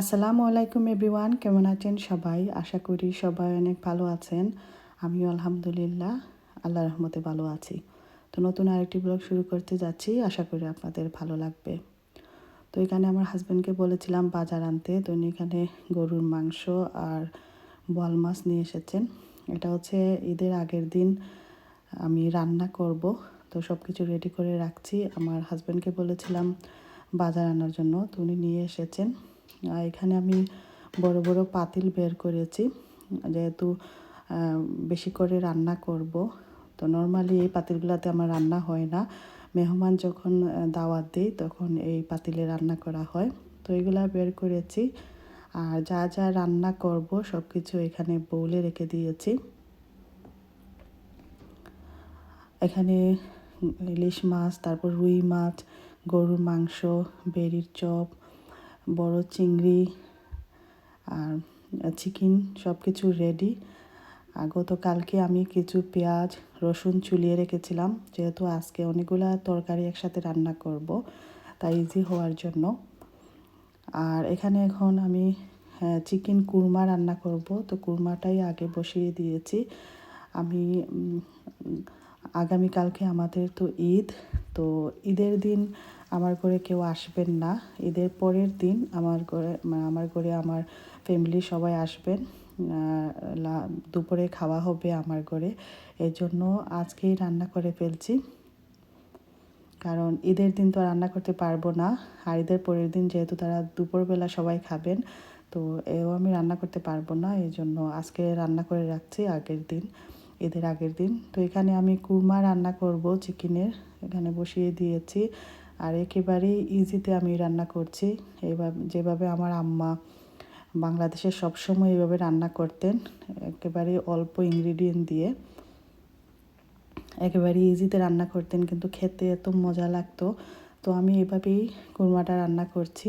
আসসালামু আলাইকুম এভরিওয়ান, কেমন আছেন সবাই? আশা করি সবাই অনেক ভালো আছেন। আমিও আলহামদুলিল্লাহ আল্লাহ রহমতে ভালো আছি। তো নতুন আরেকটি ব্লগ শুরু করতে যাচ্ছি, আশা করি আপনাদের ভালো লাগবে। তো এখানে আমার হাজব্যান্ডকে বলেছিলাম বাজার আনতে, তো উনি এখানে গরুর মাংস আর বোয়াল মাছ নিয়ে এসেছেন। এটা হচ্ছে ঈদের আগের দিন আমি রান্না করব। তো সব কিছু রেডি করে রাখছি। আমার হাজব্যান্ডকে বলেছিলাম বাজার আনার জন্য, তো উনি নিয়ে এসেছেন। আর এখানে আমি বড় বড় পাতিল বের করেছি। যেহেতু বেশি করে রান্না করব, তো নর্মালি এই পাতিলগুলোতে আমার রান্না হয় না। মেহমান যখন দাওয়াত দিই তখন এই পাতিলে রান্না করা হয়। তো এগুলা বের করেছি। আর যা যা রান্না করব সব কিছু এখানে বৌলে রেখে দিয়েছি। এখানে ইলিশ মাছ, তারপর রুই মাছ, গরুর মাংস, বেরির চপ বড় চিংড়ি আর চিকেন সব কিছু রেডি আর গতকালকে আমি কিছু পেঁয়াজ, রসুন চুলিয়ে রেখেছিলাম। যেহেতু আজকে অনেকগুলো তরকারি একসাথে রান্না করব, তাই ইজি হওয়ার জন্য। আর এখানে এখন আমি চিকেন কুরমা রান্না করব। তো কুরমাটাই আগে বসিয়ে দিয়েছি। আমি আগামীকালকে আমাদের তো ঈদ, তো ঈদের দিন আমার ঘরে কেউ আসবেন না। ঈদের পরের দিন আমার ঘরে আমার ঘরে আমার ফ্যামিলি সবাই আসবেন। দুপুরে খাওয়া হবে আমার ঘরে। এই জন্য আজকেই রান্না করে ফেলছি। কারণ ঈদের দিন তো রান্না করতে পারব না। আর ঈদের পরের দিন যেহেতু তারা দুপুরবেলা সবাই খাবেন, তো এও আমি রান্না করতে পারব না। এই জন্য আজকে রান্না করে রাখছি আগের দিন, ঈদের আগের দিন। তো এখানে আমি কুরমা রান্না করব চিকেনের এখানে বসিয়ে দিয়েছি। আর একেবারেই ইজিতে আমি রান্না করছি। এভাবে যেভাবে আমার আম্মা বাংলাদেশে সবসময় এইভাবে রান্না করতেন একেবারে অল্প ইনগ্রিডিয়েন্ট দিয়ে একেবারে ইজিতে রান্না করতেন, কিন্তু খেতে এত মজা লাগতো। তো আমি এভাবেই কুরমাটা রান্না করছি।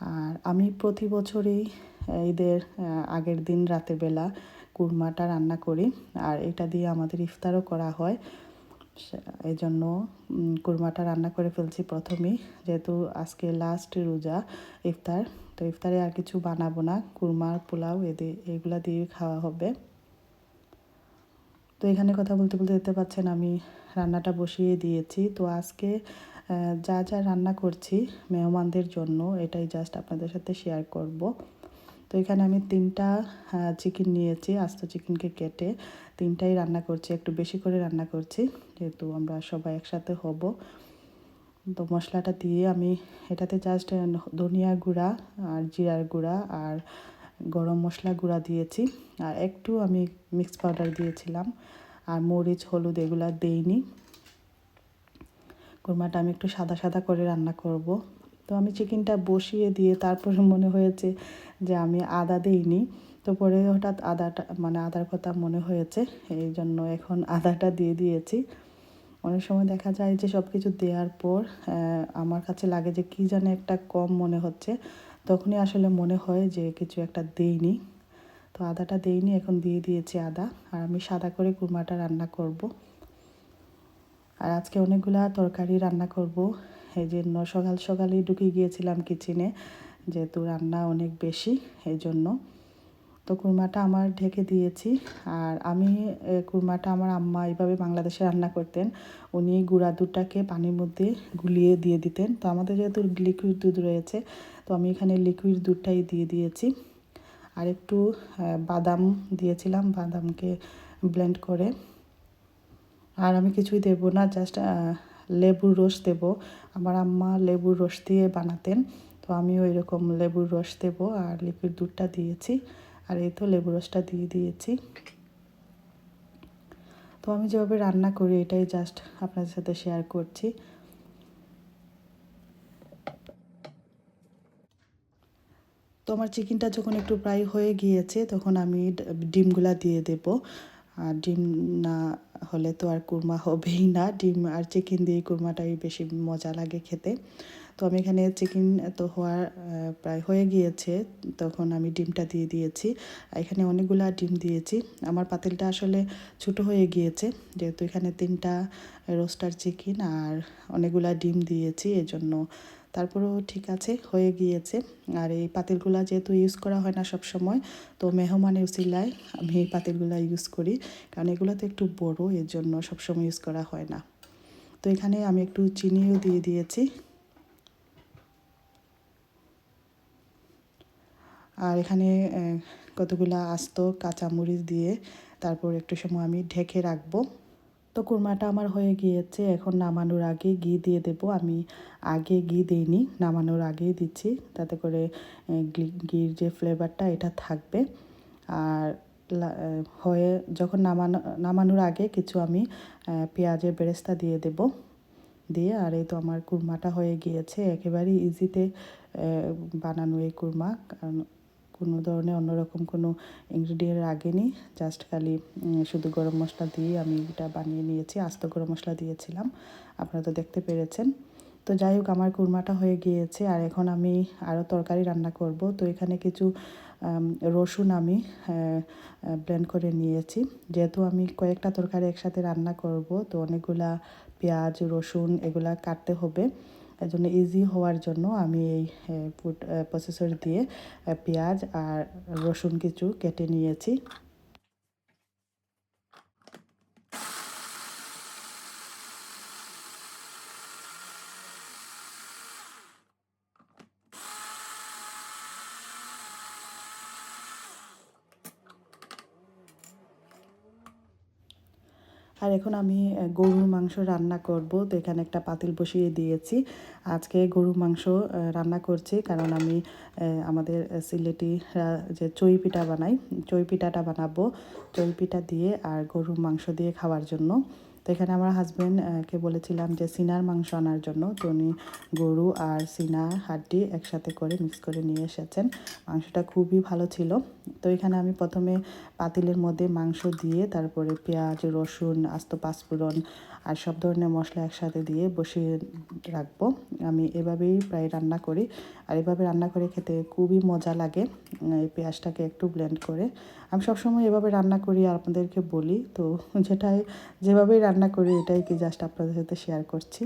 আর আমি প্রতি বছরই ঈদের আগের দিন রাতের বেলা কুরমাটা রান্না করি। আর এটা দিয়ে আমাদের ইফতারও করা হয়। এই জন্য কুরমাটা রান্না করে ফেলছি প্রথমেই, যেহেতু আজকে লাস্ট রোজা, ইফতার। তো ইফতারে আর কিছু বানাবো না, কুরমা, পোলাও এদের এগুলা দিয়ে খাওয়া হবে। তো এখানে কথা বলতে বলতে দেখতে পাচ্ছেন আমি রান্নাটা বসিয়ে দিয়েছি। তো আজকে যা যা রান্না করছি মেহমানদের জন্য, এটাই জাস্ট আপনাদের সাথে শেয়ার করব। তো এখানে আমি তিনটা চিকেন নিয়েছি, আস্ত চিকেনকে কেটে তিনটাই রান্না করছি, একটু বেশি করে রান্না করছি, যেহেতু আমরা সবাই একসাথে হব। তো মশলাটা দিয়ে আমি এটাতে জাস্ট ধনিয়া গুঁড়া আর জিরার গুঁড়া আর গরম মশলা গুঁড়া দিয়েছি। আর একটু আমি মিক্স পাউডার দিয়েছিলাম, আর মরিচ, হলুদ এগুলো দেইনি। কোরমাটা আমি একটু সাদা সাদা করে রান্না করব। তো আমি চিকেনটা বসিয়ে দিয়ে তারপরে মনে হয়েছে যে আমি আদা দিইনি। তো পরে হঠাৎ আদাটা মানে আদার কথা মনে হয়েছে এই জন্য এখন আদাটা দিয়ে দিয়েছি। অনেক সময় দেখা যায় যে সব কিছু দেওয়ার পর আমার কাছে লাগে যে কী যেন একটা কম মনে হচ্ছে। তখনই আসলে মনে হয় যে কিছু একটা দেইনি। তো আদাটা দেইনি, এখন দিয়ে দিয়েছি আদা। আর আমি সাদা করে কুরমাটা রান্না করব। আর আজকে অনেকগুলা তরকারি রান্না করব। এই জন্য সকাল সকালেই ঢুকে গিয়েছিলাম কিচেনে যেহেতু রান্না অনেক বেশি, এই জন্য। তো কুরমাটা আমার ঢেকে দিয়েছি। আর আমি কুরমাটা আমার আম্মা এইভাবে বাংলাদেশে রান্না করতেন। উনি গুঁড়া দুধটাকে পানির মধ্যে গুলিয়ে দিয়ে দিতেন। তো আমাদের যেহেতু লিকুইড দুধ রয়েছে, তো আমি এখানে লিকুইড দুধটাই দিয়ে দিয়েছি। আর একটু বাদাম দিয়েছিলাম, বাদামকে ব্লেন্ড করে। আর আমি কিছুই দেব না জাস্ট লেবুর রস দেব। আমার আম্মা লেবুর রস দিয়ে বানাতেন, তো আমি ওই রকম লেবুর রস দেব আর লিকুইড দুধটা দিয়েছি আর এই তো লেবু রসটা দিয়ে দিয়েছি। তো আমি যেভাবে রান্না করি এটাই জাস্ট আপনাদের সাথে শেয়ার করছি। তো আমার চিকেনটা যখন একটু প্রায় হয়ে গিয়েছে, তখন আমি ডিমগুলা দিয়ে দেব। আর ডিম না হলে তো আর কুরমা হবেই না। ডিম আর চিকেন দিয়ে কুরমাটাই বেশি মজা লাগে খেতে। তো আমি এখানে চিকেন তো হওয়ার প্রায় হয়ে গিয়েছে। তখন আমি ডিমটা দিয়ে দিয়েছি। এখানে অনেকগুলা ডিম দিয়েছি। আমার পাতিলটা আসলে ছোট হয়ে গিয়েছে। যেহেতু এখানে তিনটা রোস্টার চিকেন আর অনেকগুলা ডিম দিয়েছি, এজন্য তারপরেও ঠিক আছে, হয়ে গিয়েছে। আর এই পাতিলগুলা যেহেতু ইউজ করা হয় না সব সময় তো মেহমানের উসিলায় আমি এই পাতিলগুলা ইউজ করি। কারণ এগুলো তো একটু বড়, এর জন্য সবসময় ইউজ করা হয় না। তো এখানে আমি একটু চিনিও দিয়ে দিয়েছি। আর এখানে কতগুলা আস্ত কাঁচামরিচ দিয়ে তারপর একটু সময় আমি ঢেকে রাখব। তো কুরমাটা আমার হয়ে গিয়েছে, এখন নামানোর আগে ঘি দিয়ে দেব। আমি আগে ঘি দিইনি, নামানোর আগেই দিচ্ছি, তাতে করে ঘির যে ফ্লেভারটা এটা থাকবে। আর হয়ে যখন নামানো, নামানোর আগে কিছু আমি পেঁয়াজের বেরেস্তা দিয়ে দেব। দিয়ে আর এই তো আমার কুরমাটা হয়ে গিয়েছে, একেবারেই ইজিতে বানানো এই কুরমা। কারণ কোনো ধরনের অন্যরকম কোনো ইনগ্রিডিয়েন্ট আগেনি জাস্ট খালি শুধু গরম মশলা দিয়ে আমি এটা বানিয়ে নিয়েছি। আস্ত গরম মশলা দিয়েছিলাম। আপনারা তো দেখতে পেরেছেন। তো যাই হোক, আমার কুরমাটা হয়ে গিয়েছে। আর এখন আমি আরও তরকারি রান্না করব। তো এখানে কিছু রসুন আমি ব্লেন্ড করে নিয়েছি। যেহেতু আমি কয়েকটা তরকারি একসাথে রান্না করব, তো অনেকগুলা পেঁয়াজ, রসুন এগুলা কাটতে হবে। এই জন্য ইজি হওয়ার জন্য আমি এই ফুড প্রসেসর দিয়ে পেঁয়াজ আর রসুন কিছু কেটে নিয়েছি। আর এখন আমি গরুর মাংস রান্না করব। তো এখানে একটা পাতিল বসিয়ে দিয়েছি। আজকে গরুর মাংস রান্না করছি কারণ আমি আমাদের সিলেটিরা যে চই পিঠা বানাই, চই পিঠাটা বানাবো। চই পিঠা দিয়ে আর গরুর মাংস দিয়ে খাওয়ার জন্য। তো এখানে আমার হাজব্যান্ডকে বলেছিলাম যে সিনার মাংস আনার জন্য, তো উনি গরু আর সিনা, হাড্ডি একসাথে করে মিক্স করে নিয়ে এসেছেন। মাংসটা খুবই ভালো ছিল। তো এখানে আমি প্রথমে পাতিলের মধ্যে মাংস দিয়ে, তারপরে পেঁয়াজ, রসুন, আস্ত পাঁচফোড়ন আর সব ধরনের মশলা একসাথে দিয়ে বসিয়ে রাখব। আমি এভাবেই প্রায় রান্না করি। আর এভাবে রান্না করে খেতে খুবই মজা লাগে এই পেঁয়াজটাকে একটু ব্লেন্ড করে। আমি সবসময় এভাবে রান্না করি আর আপনাদেরকে বলি। তো যেটাই, যেভাবেই রান্না করি এটাই কি জাস্ট আপনাদের সাথে শেয়ার করছি।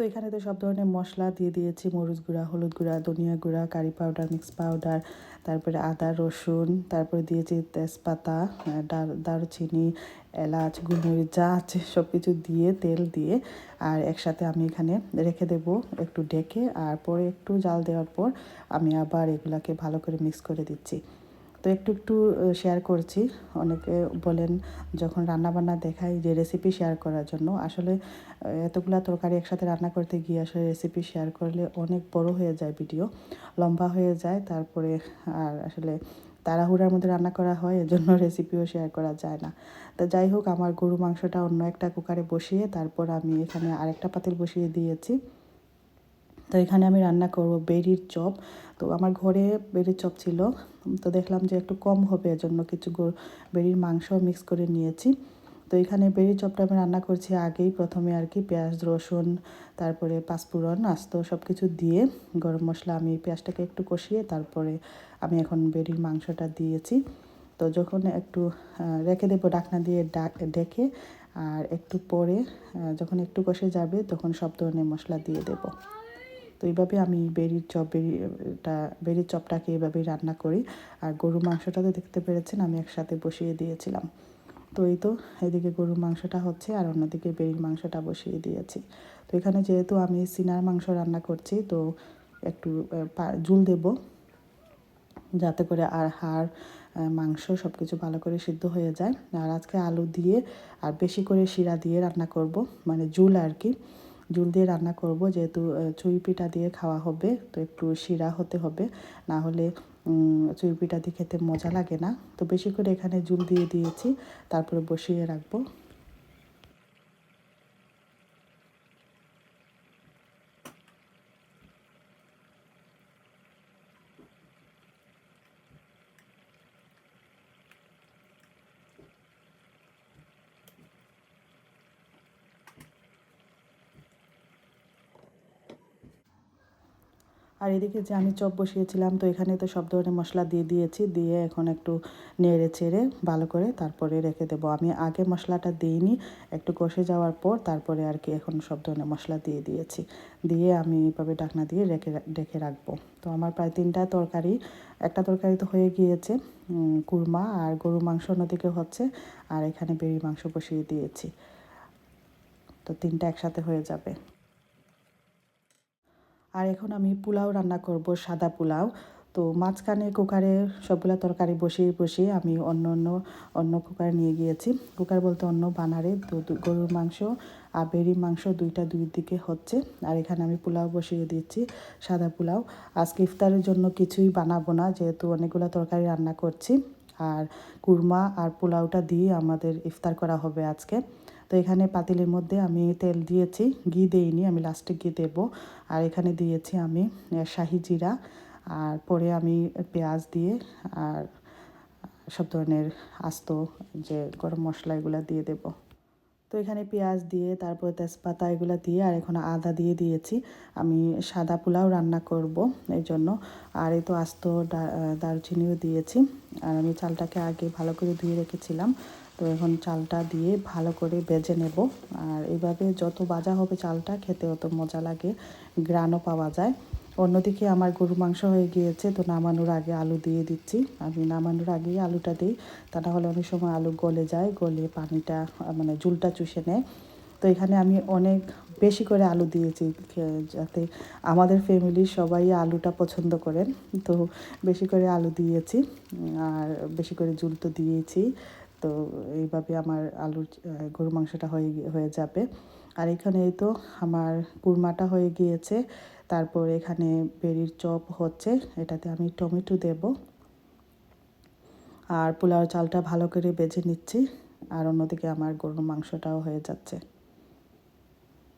তো এখানে তো সব ধরনের মশলা দিয়ে দিয়েছি। মরিচ গুঁড়া, হলুদ গুঁড়া, ধনিয়া গুঁড়া, কারি পাউডার, মিক্স পাউডার, তারপরে আদা, রসুন, তারপরে দিয়েছি তেজপাতা দারুচিনি, এলাচ গুলমরিচ যা আছে সব কিছু দিয়ে, তেল দিয়ে, আর একসাথে আমি এখানে রেখে দেব একটু ঢেকে, আর পরে একটু জাল দেওয়ার পর আমি আবার এগুলাকে ভালো করে মিক্স করে দিচ্ছি। তো একটু একটু শেয়ার করছি। অনেকে বলেন, যখন রান্নাবান্না দেখাই যে রেসিপি শেয়ার করার জন্য, আসলে এতগুলা তরকারি একসাথে রান্না করতে গিয়ে আসলে রেসিপি শেয়ার করলে অনেক বড় হয়ে যায় ভিডিও লম্বা হয়ে যায়, তারপরে আর আসলে তাড়াহুড়ার মধ্যে রান্না করা হয়, এজন্য রেসিপিও শেয়ার করা যায় না। তো যাই হোক, আমার গরু মাংসটা অন্য একটা কুকারে বসিয়ে, তারপর আমি এখানে আরেকটা পাতিল বসিয়ে দিয়েছি। তো এখানে আমি রান্না করব বেরির চপ। তো আমার ঘরে বেরির চপ ছিল। তো দেখলাম যে একটু কম হবে, এজন্য কিছু বেরির মাংস মিক্স করে নিয়েছি। তো এখানে বেরির চপটা আমি রান্না করছি আগেই। প্রথমে আর কি পেঁয়াজ, রসুন, তারপরে পাঁচফোড়ন, আস্ত সব কিছু দিয়ে গরম মশলা আমি পেঁয়াজটাকে একটু কষিয়ে তারপরে আমি এখন বেরির মাংসটা দিয়েছি। তো যখন একটু রেখে দেবো ডাকনা দিয়ে ডাক ডেকে আর একটু পরে যখন একটু কষে যাবে তখন সব ধরনের মশলা দিয়ে দেবো। তো এইভাবে আমি বেরির চপ, বেরিটা, বেরির চপটাকে এভাবেই রান্না করি। আর গরু মাংসটা তো দেখতে পেরেছেন, আমি একসাথে বসিয়ে দিয়েছিলাম। তো এই তো, এদিকে গরুর মাংসটা হচ্ছে আর অন্যদিকে বেরির মাংসটা বসিয়ে দিয়েছি। তো এখানে যেহেতু আমি সিনার মাংস রান্না করছি, তো একটু জুল দেব। যাতে করে আর হাড় মাংস সব কিছু ভালো করে সিদ্ধ হয়ে যায়। আর আজকে আলু দিয়ে আর বেশি করে শিরা দিয়ে রান্না করব মানে জুল আর কি। জুল দিয়ে রান্না করব, যেহেতু চুই পিঠা দিয়ে খাওয়া হবে, তো একটু শিরা হতে হবে। না হলে চুই পিঠা দিয়ে খেতে মজা লাগে না। তো বেশি করে এখানে জুল দিয়ে দিয়েছি, তারপরে বসিয়ে রাখব। আর এদিকে যে আমি চপ বসিয়েছিলাম, তো এখানে তো সব ধরনের মশলা দিয়ে দিয়েছি, দিয়ে এখন একটু নেড়ে চেড়ে ভালো করে তারপরে রেখে দেবো। আমি আগে মশলাটা দিইনি, একটু কষে যাওয়ার পর তারপরে আর কি এখন সব ধরনের মশলা দিয়ে দিয়েছি। দিয়ে আমি এইভাবে ডাকনা দিয়ে রেখে রেখে রাখব। তো আমার প্রায় তিনটা তরকারি, একটা তরকারি তো হয়ে গিয়েছে কুরমা আর গরু মাংস অন্যদিকে হচ্ছে, আর এখানে বেরি মাংস বসিয়ে দিয়েছি। তো তিনটা একসাথে হয়ে যাবে। আর এখন আমি পোলাও রান্না করব সাদা পোলাও। তো মাঝখানে কুকারে সবগুলা তরকারি বসিয়ে বসিয়ে আমি অন্য অন্য অন্য কুকার নিয়ে গিয়েছি। কুকার বলতে অন্য বানারে। তো গরুর মাংস আর বেরি মাংস দুইটা দুই দিকে হচ্ছে। আর এখানে আমি পোলাও বসিয়ে দিচ্ছি সাদা পোলাও। আজকে ইফতারের জন্য কিছুই বানাবো না, যেহেতু অনেকগুলো তরকারি রান্না করছি। আর কুরমা আর পোলাওটা দিয়ে আমাদের ইফতার করা হবে আজকে। তো এখানে পাতিলের মধ্যে আমি তেল দিয়েছি, ঘি দেইনি, আমি লাস্টে ঘি দেব। আর এখানে দিয়েছি আমি শাহি জিরা, আর পরে আমি পেঁয়াজ দিয়ে, আর সব ধরনের আস্ত যে গরম মশলা এগুলো দিয়ে দেব। তো এখানে পেঁয়াজ দিয়ে, তারপর তেজপাতা এগুলো দিয়ে, আর এখন আদা দিয়ে দিয়েছি। আমি সাদা পোলাও রান্না করব এই জন্য আর এই তো আস্ত দারুচিনিও দিয়েছি। আর আমি চালটাকে আগে ভালো করে ধুয়ে রেখেছিলাম। তো এখন চালটা দিয়ে ভালো করে বেজে নেব। আর এইভাবে যত বাজা হবে চালটা, খেতে অত মজা লাগে গ্রানও পাওয়া যায়। অন্যদিকে আমার গরু মাংস হয়ে গিয়েছে, তো নামানোর আগে আলু দিয়ে দিচ্ছি। আমি নামানোর আগেই আলুটা দিই, তা না হলে অনেক সময় আলু গলে যায়, গলে পানিটা মানে জুলটা চুষে নেয়। তো এখানে আমি অনেক বেশি করে আলু দিয়েছি যাতে আমাদের ফ্যামিলির সবাই আলুটা পছন্দ করেন। তো বেশি করে আলু দিয়েছি, আর বেশি করে জুল তো দিয়েছি। তো এইভাবে আমার আলুর গরু মাংসটা হয়ে হয়ে যাবে। আর এখানে তো আমার কুরমাটা হয়ে গিয়েছে। তারপর এখানে বেরির চপ হচ্ছে, এটাতে আমি টমেটো দেব। আর পোলাও চালটা ভালো করে বেজে নিচ্ছি, আর অন্যদিকে আমার গরুর মাংসটাও হয়ে যাচ্ছে।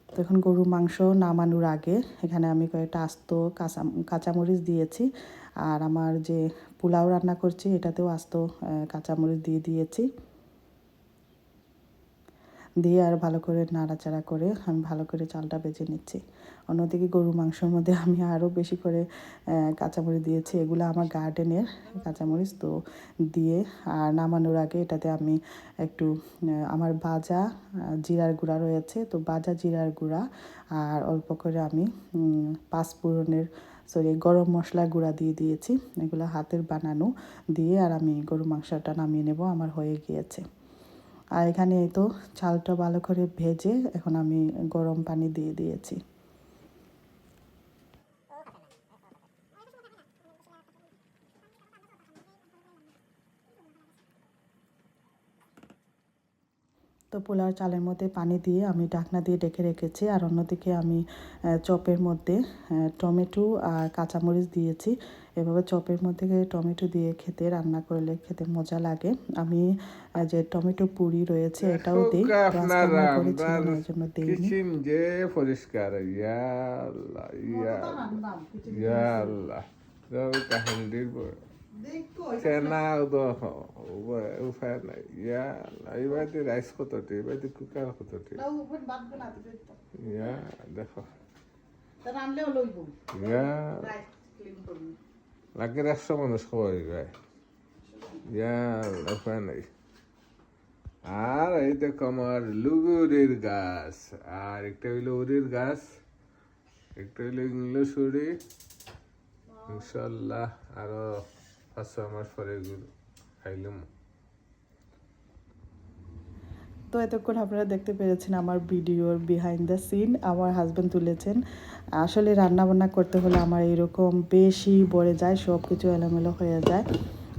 তো এখন গরুর মাংস নামানোর আগে এখানে আমি কয়েকটা আস্ত কাঁচা, কাঁচামরিচ দিয়েছি। আর আমার যে পোলাও রান্না করছি এটাতেও আস্ত কাঁচামরিচ দিয়ে দিয়েছি। দিয়ে আর ভালো করে নাড়াচাড়া করে আমি ভালো করে চালটা বেজে নিচ্ছি। অন্যদিকে গরু মাংসের মধ্যে আমি আরও বেশি করে কাঁচামরিচ দিয়েছি। এগুলো আমার গার্ডেনের কাঁচামরিচ তো দিয়ে আর নামানোর আগে এটাতে আমি একটু আমার বাজা জিরার গুঁড়া রয়েছে তো বাজা জিরার গুঁড়া আর অল্প করে আমি উম, পাঁচফোড়নের সরি, গরম মশলা গুঁড়া দিয়ে দিয়েছি। এগুলো হাতের বানানো দিয়ে আর আমি গরু মাংসটা নামিয়ে নেব, আমার হয়ে গিয়েছে। আর এখানে এই তো চালটা ভালো করে ভেজে এখন আমি গরম পানি দিয়ে দিয়েছি। তো পোলাও চালের মধ্যে পানি দিয়ে আমি ঢাকনা দিয়ে ডেকে রেখেছি। আর অন্যদিকে আমি চপের মধ্যে টমেটো আর কাঁচামরিচ দিয়েছি। এভাবে চপের মধ্যে টমেটো দিয়ে খেতে রান্না করলে খেতে মজা লাগে। আমি যে টমেটো পুরি রয়েছে এটাও দিই। জন্য যে পরিষ্কার ইয়াল্লাহ ইয়াল্লাহ ইয়াল্লাহ। কেনা উপায় নাই ইয়াল্লাহ এবারে রাইস কতটি এবারে কুকার কতটি ইয়া দেখো ইয়া লাগে একশো মানুষ খাওয়াই যায় উপায় নাই আর এই দেখো আমার লুগুরির গাছ আর একটা হইল উরির গাছ একটা হইল ইংলিশ উড়ি ইনশাল্লাহ আরও খাইলাম তো এতক্ষণ আপনারা দেখতে পেরেছেন আমার ভিডিওর বিহাইন্ড দ্য সিন আমার হাজব্যান্ড তুলেছেন। আসলে রান্না বান্না করতে হলে আমার এরকম বেশি পড়ে যায় সব কিছু এলোমেলো হয়ে যায়,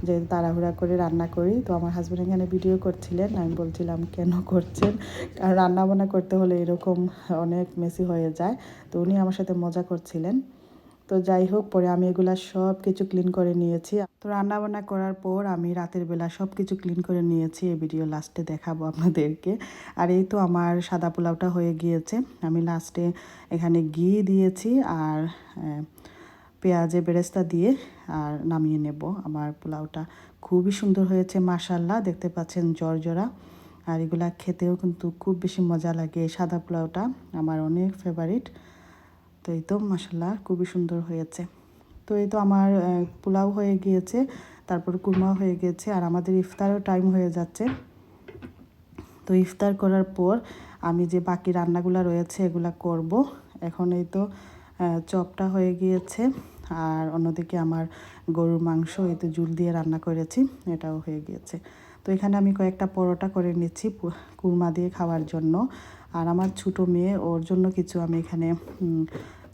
যে তাড়াহুড়া করে রান্না করি। তো আমার হাজব্যান্ড এখানে ভিডিও করছিলেন, আমি বলছিলাম, কেন করছেন? কারণ রান্না বান্না করতে হলে এরকম অনেক মেসি হয়ে যায়। তো উনি আমার সাথে মজা করছিলেন। তো যাই হোক, পরে আমি এগুলা সব কিছু ক্লিন করে নিয়েছি। তো রান্না বান্না করার পর আমি রাতের বেলা সব কিছু ক্লিন করে নিয়েছি। এই ভিডিও লাস্টে দেখাবো আপনাদেরকে। আর এই তো আমার সাদা পোলাওটা হয়ে গিয়েছে। আমি লাস্টে এখানে ঘি দিয়েছি আর পেঁয়াজে বেরেস্তা দিয়ে আর নামিয়ে নেব। আমার পোলাওটা খুবই সুন্দর হয়েছে মাশাল্লাহ দেখতে পাচ্ছেন জর্জরা। আর এগুলা খেতেও কিন্তু খুব বেশি মজা লাগে। সাদা পোলাওটা আমার অনেক ফেভারিট তো এই তো মশলা খুবই সুন্দর হয়েছে। তো এই তো আমার পোলাও হয়ে গিয়েছে, তারপর কুরমা হয়ে গিয়েছে আর আমাদের ইফতারও টাইম হয়ে যাচ্ছে। তো ইফতার করার পর আমি যে বাকি রান্নাগুলো রয়েছে, এগুলা করব। এখন এই তো চপটা হয়ে গিয়েছে, আর অন্যদিকে আমার গরুর মাংস, এই তো জুল দিয়ে রান্না করেছি, এটাও হয়ে গিয়েছে। তো এখানে আমি কয়েকটা পরোটা করে নিচ্ছি কুরমা দিয়ে খাওয়ার জন্য। আর আমার ছোটো মেয়ে, ওর জন্য কিছু আমি এখানে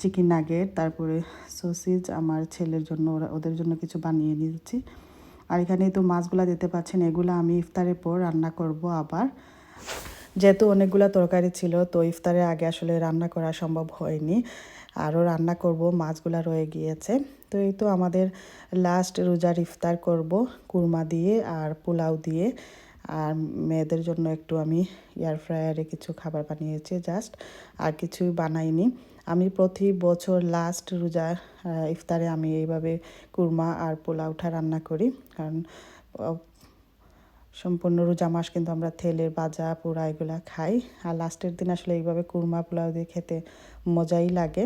চিকেন নাগেট তারপরে সসিজ আমার ছেলের জন্য, ওরা, ওদের জন্য কিছু বানিয়ে নিয়েছি। আর এখানে তো মাছগুলা দিতে পাচ্ছেন, এগুলো আমি ইফতারের পর রান্না করব আবার। যেহেতু অনেকগুলো তরকারি ছিল, তো ইফতারের আগে আসলে রান্না করা সম্ভব হয়নি। আরও রান্না করব, মাছগুলা রয়ে গিয়েছে। তো এই তো আমাদের লাস্ট রোজার ইফতার করব, কুরমা দিয়ে আর পোলাও দিয়ে। আর মেয়েদের জন্য একটু আমি এয়ার ফ্রায়ারে কিছু খাবার বানিয়েছি জাস্ট আর কিছুই বানাইনি। আমি প্রতি বছর লাস্ট রোজা ইফতারে আমি এইভাবে কুরমা আর পোলাওটা রান্না করি। কারণ সম্পূর্ণ রোজা মাস কিন্তু আমরা তেলের ভাজা পোড়া এগুলো খাই। আর লাস্টের দিন আসলে এইভাবে কুরমা, পোলাও দিয়ে খেতে মজাই লাগে।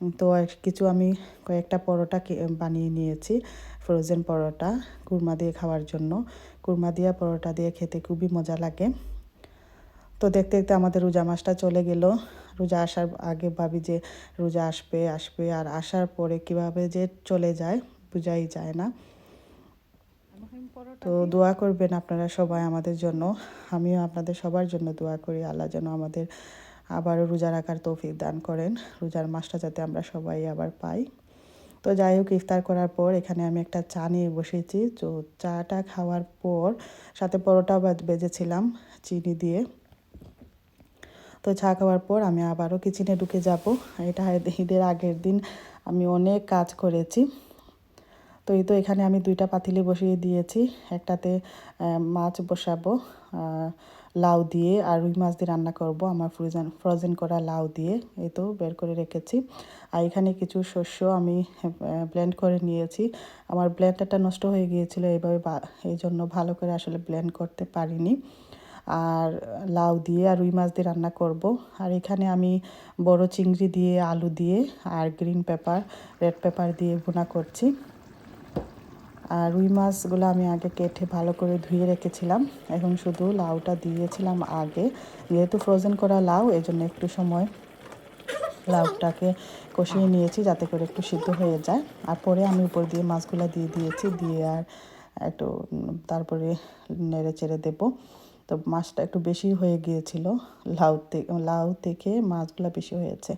তো কিছু আমি কয়েকটা পরোটা বানিয়ে নিয়েছি ফ্রোজেন পরোটা, কুরমা দিয়ে খাওয়ার জন্য। কুরমা দিয়ে পরোটা দিয়ে খেতে খুবই মজা লাগে। তো দেখতে দেখতে আমাদের রোজা মাসটা চলে গেল। রোজা আসার আগে ভাবি যে রোজা আসবে আসবে, আর আসার পরে কীভাবে যে চলে যায় বোঝাই যায় না। তো দোয়া করবেন আপনারা সবাই আমাদের জন্য। আমিও আপনাদের সবার জন্য দোয়া করি, আল্লাহ যেন আমাদের আবারও রোজা রাখার তৌফিক দান করেন। রোজার মাসটা যাতে আমরা সবাই আবার পাই। তো যাই হোক, ইফতার করার পর এখানে আমি একটা চা নিয়ে বসেছি। তো চাটা খাওয়ার পর সাথে পরোটা বেজেছিলাম চিনি দিয়ে। তো চা খাওয়ার পর আমি আবারও কিচেনে ঢুকে যাব। এটা ঈদের আগের দিন আমি অনেক কাজ করেছি। তো এই তো এখানে আমি দুইটা পাতিলে বসিয়ে দিয়েছি। একটাতে মাছ বসাবো লাউ দিয়ে আর রুই মাছ দিয়ে রান্না করব। আমার ফ্রোজেন ফ্রোজেন করা লাউ দিয়ে। এই তো বের করে রেখেছি। আর এখানে কিছু শস্য আমি ব্লেন্ড করে নিয়েছি। আমার ব্লেন্ডারটা নষ্ট হয়ে গিয়েছিল এইভাবে এই জন্য ভালো করে আসলে ব্লেন্ড করতে পারিনি। আর লাউ দিয়ে আর রুই মাছ দিয়ে রান্না করব। আর এখানে আমি বড় চিংড়ি দিয়ে, আলু দিয়ে আর গ্রিন পেপার রেড পেপার দিয়ে ভুনা করছি। আর রুই মাছগুলো আমি আগে কেটে ভালো করে ধুয়ে রেখেছিলাম। এখন শুধু লাউটা দিয়েছিলাম আগে। যেহেতু ফ্রোজেন করা লাউ এই জন্য একটু সময় লাউটাকে কষিয়ে নিয়েছি যাতে করে একটু সিদ্ধ হয়ে যায়। আর পরে আমি উপর দিয়ে মাছগুলো দিয়ে দিয়েছি, দিয়ে আর একটু তারপরে নেড়ে চেড়ে দেবো। তো মাছটা একটু বেশি হয়ে গিয়েছিল, লাউ থেকে লাউ থেকে মাছগুলো বেশি হয়েছে।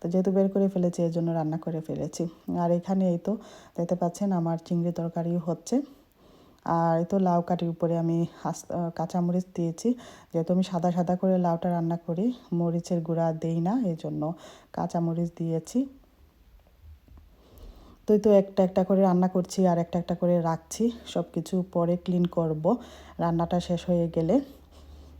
তো যেহেতু বের করে ফেলেছি, এর জন্য রান্না করে ফেলেছি। আর এখানে এই তো দেখতে পাচ্ছেন আমার চিংড়ি তরকারিও হচ্ছে। আর এই তো লাউ কাটির উপরে আমি কাঁচামরিচ দিয়েছি। যেহেতু আমি সাদা সাদা করে লাউটা রান্না করি, মরিচের গুঁড়া দেই না এই জন্য কাঁচামরিচ দিয়েছি। তো তো একটা একটা করে রান্না করছি আর একটা একটা করে রাখছি সব কিছু পরে ক্লিন করব। রান্নাটা শেষ হয়ে গেলে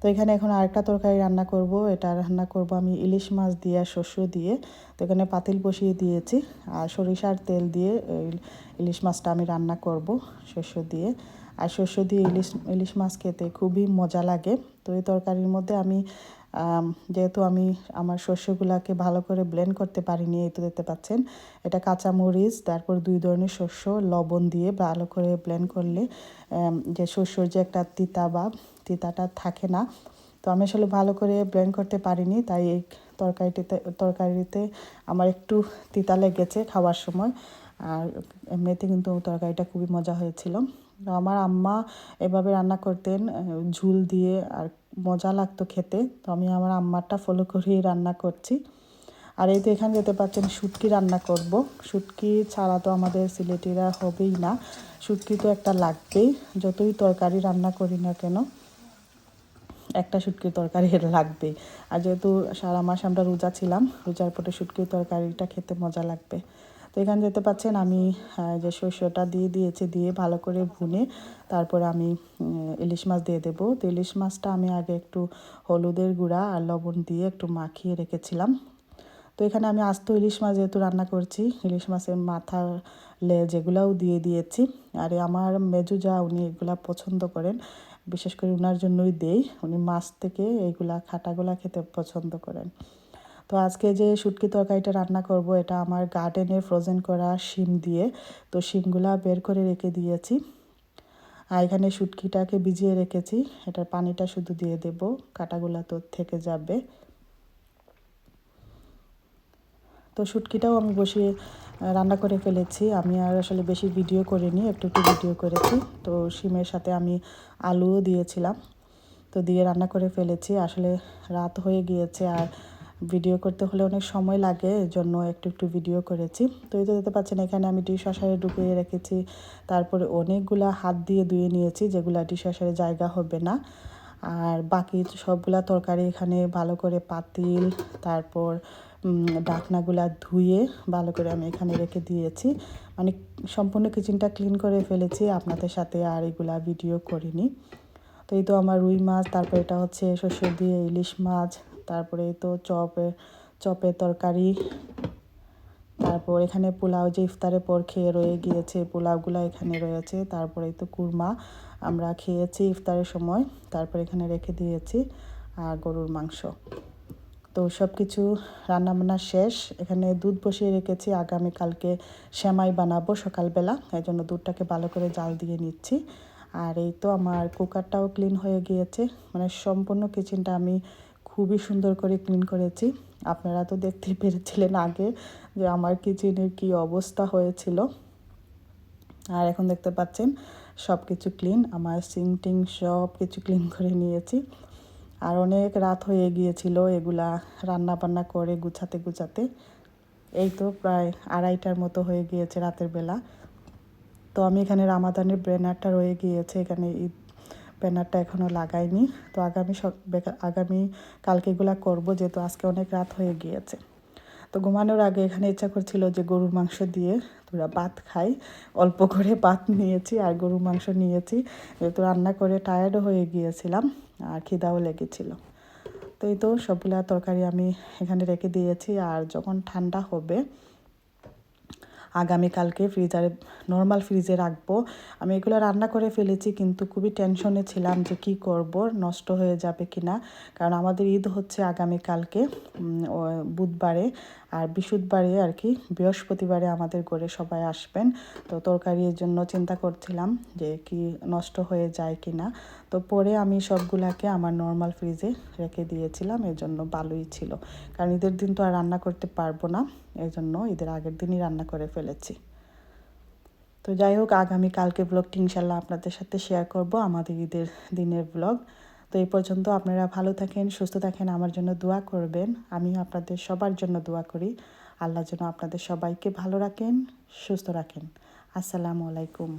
তো এখানে এখন আরেকটা তরকারি রান্না করব। এটা রান্না করব আমি ইলিশ মাছ দিয়ে আর শস্য দিয়ে। তো এখানে পাতিল বসিয়ে দিয়েছি আর সরিষার তেল দিয়ে ইলিশ মাছটা আমি রান্না করব শস্য দিয়ে। আর শস্য দিয়ে ইলিশ ইলিশ মাছ খেতে খুবই মজা লাগে। তো এই তরকারির মধ্যে আমি যেহেতু আমি আমার শস্যগুলোকে ভালো করে ব্লেন্ড করতে পারিনি, এই তো দেখতে পাচ্ছেন। এটা কাঁচা মরিচ তারপর দুই ধরনের শস্য লবণ দিয়ে ভালো করে ব্লেন্ড করলে যে শস্যর যে একটা তিতা বা তিতাটা থাকে না। তো আমি আসলে ভালো করে ব্লেন্ড করতে পারিনি, তাই এই তরকারিটিতে, তরকারিতে আমার একটু তিতা লেগেছে খাওয়ার সময়। আর এমনিতে কিন্তু তরকারিটা খুবই মজা হয়েছিল। আমার আম্মা এভাবে রান্না করতেন ঝুল দিয়ে আর মজা লাগতো খেতে। তো আমি আমার আম্মারটা ফলো করেই রান্না করছি। আর এই তো এখানে যেতে পাচ্ছেন শুটকি রান্না করব। শুটকি ছাড়া তো আমাদের সিলেটিরা হবেই না। শুটকি তো একটা লাগবেই, যতই তরকারি রান্না করি না কেন। একটা শুটকির তরকারি লাগবে। আর যেহেতু সারা মাস আমরা রোজা ছিলাম, রোজার পরে শুটকির তরকারিটা খেতে মজা লাগবে। তো এখানে যেতে পাচ্ছেন আমি যে শস্যটা দিয়ে দিয়েছি, দিয়ে ভালো করে ভুনে তারপরে আমি ইলিশ মাছ দিয়ে দেবো। তো ইলিশ মাছটা আমি আগে একটু হলুদের গুঁড়া আর লবণ দিয়ে একটু মাখিয়ে রেখেছিলাম। তো এখানে আমি আস্ত ইলিশ মাছ যেহেতু রান্না করছি, ইলিশ মাছের মাথা লে যেগুলাও দিয়ে দিয়েছি। আর আমার মেজু যা, উনি এগুলা পছন্দ করেন। বিশেষ করে ওনার জন্যই দেই। উনি মাছ থেকে এইগুলা খাটাগুলা খেতে পছন্দ করেন। তো আজকে যে শুটকি তরকারিটা রান্না করব, এটা আমার গার্ডেনে ফ্রোজেন করা শিম দিয়ে। তো শিমগুলা বের করে রেখে দিয়েছি। আর এখানে শুটকিটাকে ভিজিয়ে রেখেছি। এটার পানিটা শুধু দিয়ে দেব। কাটাগুলা তো থেকে যাবে। তো শুটকিটাও আমি বসিয়ে রান্না করে ফেলেছি। আমি আর আসলে বেশি ভিডিও করিনি, একটু একটু ভিডিও করেছি। তো শিমের সাথে আমি আলুও দিয়েছিলাম। তো দিয়ে রান্না করে ফেলেছি। আসলে রাত হয়ে গিয়েছে আর ভিডিও করতে হলে অনেক সময় লাগে এর জন্য একটু একটু ভিডিও করেছি। তো এই তো দেখতে পাচ্ছেন, এখানে আমি ডিশ ওয়াশারে ঢুকিয়ে রেখেছি। তারপরে অনেকগুলা হাত দিয়ে ধুয়ে নিয়েছি, যেগুলা ডিশ ওয়াশারে জায়গা হবে না। আর বাকি সবগুলা তরকারি এখানে ভালো করে পাতিল, তারপর ডাকনাগুলা ধুয়ে ভালো করে আমি এখানে রেখে দিয়েছি। মানে সম্পূর্ণ কিচেনটা ক্লিন করে ফেলেছি, আপনাদের সাথে আর এগুলা ভিডিও করিনি। তো এই তো আমার রুই মাছ, তারপরে এটা হচ্ছে শস্য দিয়ে ইলিশ মাছ, তারপরে তো চপের চপের তরকারি, তারপর এখানে পোলাও, যে ইফতারের পর খেয়ে রয়ে গিয়েছে, পোলাওগুলো এখানে রয়েছে, তারপরে তো কুরমা আমরা খেয়েছি ইফতারের সময়, তারপর এখানে রেখে দিয়েছি, আর গরুর মাংস। তো সব কিছু রান্নাবান্না শেষ। এখানে দুধ বসিয়ে রেখেছি। আগামীকালকে সেমাই বানাবো সকালবেলা। এই জন্য দুধটাকে ভালো করে জাল দিয়ে নিচ্ছি। আর এই তো আমার কুকারটাও ক্লিন হয়ে গিয়েছে। মানে সম্পূর্ণ কিচেনটা আমি খুবই সুন্দর করে ক্লিন করেছি। আপনারা তো দেখতেই পেরেছিলেন আগে যে আমার কিচেনের কি অবস্থা হয়েছিল। আর এখন দেখতে পাচ্ছেন সব কিছু ক্লিন। আমার সিং টিং সব কিছু ক্লিন করে নিয়েছি। আর অনেক রাত হয়ে গিয়েছিল এগুলা রান্না বান্না করে গুছাতে গুছাতে। এই তো প্রায় আড়াইটার মতো হয়ে গিয়েছে রাতের বেলা। তো আমি এখানে রামাদানের ব্যানারটা রয়ে গিয়েছে, এখানে ঈদ ব্যানারটা এখনও লাগাইনি। তো আগামী আগামী কালকে এগুলা করব যেহেতু আজকে অনেক রাত হয়ে গিয়েছে। তো ঘুমানোর আগে এখানে ইচ্ছা করছিল যে গরুর মাংস দিয়ে তোরা ভাত খাই। অল্প করে ভাত নিয়েছি আর গরুর মাংস নিয়েছি। যেহেতু রান্না করে টায়ার্ডও হয়ে গিয়েছিলাম আর খিদাও লেগেছিল। তো এই তো সবগুলা তরকারি আমি এখানে রেখে দিয়েছি আর যখন ঠান্ডা হবে, আগামীকালকে ফ্রিজারে নর্মাল ফ্রিজে রাখব। আমি এগুলো রান্না করে ফেলেছি কিন্তু খুবই টেনশনে ছিলাম যে কি করব, নষ্ট হয়ে যাবে কি না কারণ আমাদের ঈদ হচ্ছে আগামীকালকে বুধবারে। আর বৃহস্পতিবারে আর কি, বৃহস্পতিবারে আমাদের ঘরে সবাই আসবেন। তো তরকারির জন্য চিন্তা করছিলাম যে কি নষ্ট হয়ে যায় কি না তো পরে আমি সবগুলাকে আমার নর্মাল ফ্রিজে রেখে দিয়েছিলাম এর জন্য ভালোই ছিল। কারণ ঈদের দিন তো আর রান্না করতে পারব না এই জন্য ঈদের আগের দিনই রান্না করে ফেলেছি। তো যাই হোক আগামী কালকে ব্লগটি ইনশাল্লাহ আপনাদের সাথে শেয়ার করব, আমাদের ঈদের দিনের ব্লগ তো এই পর্যন্ত আপনারা ভালো থাকেন, সুস্থ থাকেন, আমার জন্য দোয়া করবেন। আমিও আপনাদের সবার জন্য দোয়া করি। আল্লাহ যেন আপনাদের সবাইকে ভালো রাখেন, সুস্থ রাখেন। আসসালামু আলাইকুম।